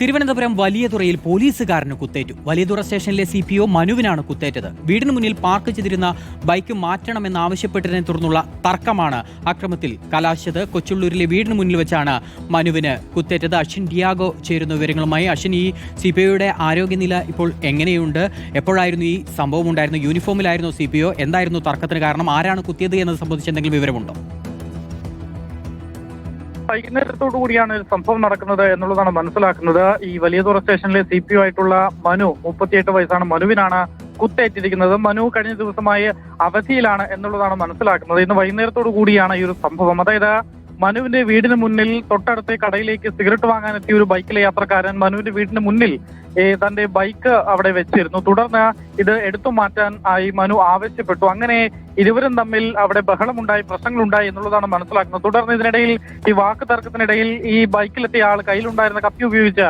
തിരുവനന്തപുരം വലിയതുറയിൽ പോലീസുകാരന് കുത്തേറ്റു. വലിയതുറ സ്റ്റേഷനിലെ C P O മനുവിനാണ് കുത്തേറ്റത്. വീടിന് മുന്നിൽ പാർക്ക് ചെയ്തിരുന്ന ബൈക്ക് മാറ്റണമെന്നാവശ്യപ്പെട്ടതിനെ തുടർന്നുള്ള തർക്കമാണ് അക്രമത്തിൽ. കലാശത് കൊച്ചുള്ളൂരിലെ വീടിന് മുന്നിൽ വെച്ചാണ് മനുവിന് കുത്തേറ്റത്. അശ്വിൻ ഡിയാഗോ ചേരുന്ന വിവരങ്ങളുമായി. അശ്വിൻ ഈ സി പി ഒയുടെ ആരോഗ്യനില ഇപ്പോൾ എങ്ങനെയുണ്ട്? എപ്പോഴായിരുന്നു ഈ സംഭവം ഉണ്ടായിരുന്നു യൂണിഫോമിലായിരുന്നു സി പി ഒ എന്തായിരുന്നു തർക്കത്തിന് കാരണം? ആരാണ് കുത്തിയത് എന്നത് സംബന്ധിച്ച് എന്തെങ്കിലും വിവരമുണ്ടോ? വൈകുന്നേരത്തോടു കൂടിയാണ് സംഭവം നടക്കുന്നത് എന്നുള്ളതാണ് മനസ്സിലാക്കുന്നത്. ഈ വലിയതുറ സ്റ്റേഷനിലെ സി പി ആയിട്ടുള്ള മനു മുപ്പത്തിയെട്ട് വയസ്സാണ് മനുവിനാണ് കുത്തേറ്റിരിക്കുന്നത്. മനു കഴിഞ്ഞ ദിവസമായി അവധിയിലാണ് എന്നുള്ളതാണ് മനസ്സിലാക്കുന്നത്. ഇന്ന് വൈകുന്നേരത്തോടു കൂടിയാണ് ഈ ഒരു സംഭവം. അതായത് മനുവിന്റെ വീടിന് മുന്നിൽ തൊട്ടടുത്ത കടയിലേക്ക് സിഗരറ്റ് വാങ്ങാനെത്തിയ ഒരു ബൈക്കിലെ യാത്രക്കാരൻ മനുവിന്റെ വീടിന് മുന്നിൽ തന്റെ ബൈക്ക് അവിടെ വെച്ചിരുന്നു. തുടർന്ന് ഇത് എടുത്തു മാറ്റാൻ ആയി മനു ആവശ്യപ്പെട്ടു. അങ്ങനെ ഇരുവരും തമ്മിൽ അവിടെ ബഹളമുണ്ടായി പ്രശ്നങ്ങളുണ്ടായി എന്നുള്ളതാണ് മനസ്സിലാക്കുന്നത്. തുടർന്ന് ഇതിനിടയിൽ ഈ വാക്ക് തർക്കത്തിനിടയിൽ ഈ ബൈക്കിലെത്തിയ ആൾ കയ്യിലുണ്ടായിരുന്ന കപ്പി ഉപയോഗിച്ച്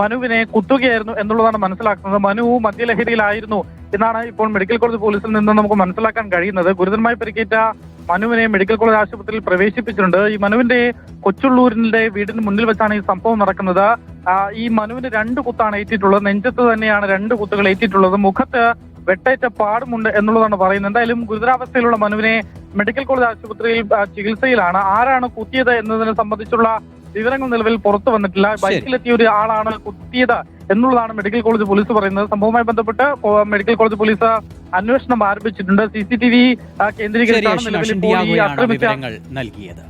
മനുവിനെ കുത്തുകയായിരുന്നു എന്നുള്ളതാണ് മനസ്സിലാക്കുന്നത്. മനു മദ്യലഹരിയിലായിരുന്നു എന്നാണ് ഇപ്പോൾ മെഡിക്കൽ കോളേജ് പോലീസിൽ നിന്ന് നമുക്ക് മനസ്സിലാക്കാൻ കഴിയുന്നത്. ഗുരുതരമായി പരിക്കേറ്റ മനുവിനെ മെഡിക്കൽ കോളേജ് ആശുപത്രിയിൽ പ്രവേശിപ്പിച്ചിട്ടുണ്ട്. ഈ മനുവിന്റെ കൊച്ചുള്ളൂരിന്റെ വീടിന് മുന്നിൽ വെച്ചാണ് ഈ സംഭവം നടക്കുന്നത്. ഈ മനുവിന് രണ്ട് കുത്താണ് ഏറ്റിട്ടുള്ളത്. നെഞ്ചത്ത് തന്നെയാണ് രണ്ട് കുത്തുകൾ ഏറ്റിട്ടുള്ളത്. മുഖത്ത് വെട്ടേറ്റ പാടുമുണ്ട് എന്നുള്ളതാണ് പറയുന്നത്. എന്തായാലും ഗുരുതരാവസ്ഥയിലുള്ള മനുവിനെ മെഡിക്കൽ കോളേജ് ആശുപത്രിയിൽ ചികിത്സയിലാണ്. ആരാണ് കുത്തിയത് എന്നതിനെ സംബന്ധിച്ചുള്ള വിവരങ്ങൾ നിലവിൽ പുറത്തു വന്നിട്ടില്ല. ബൈക്കിലെത്തിയ ഒരു ആളാണ് കുത്തിയത് എന്നുള്ളതാണ് മെഡിക്കൽ കോളേജ് പോലീസ് പറയുന്നത്. സംഭവവുമായി ബന്ധപ്പെട്ട് മെഡിക്കൽ കോളേജ് പോലീസ് അന്വേഷണം ആരംഭിച്ചിട്ടുണ്ട്. സി സി ടി വി കേന്ദ്രീകരിച്ചാണ് നിലവിൽ നൽകിയത്.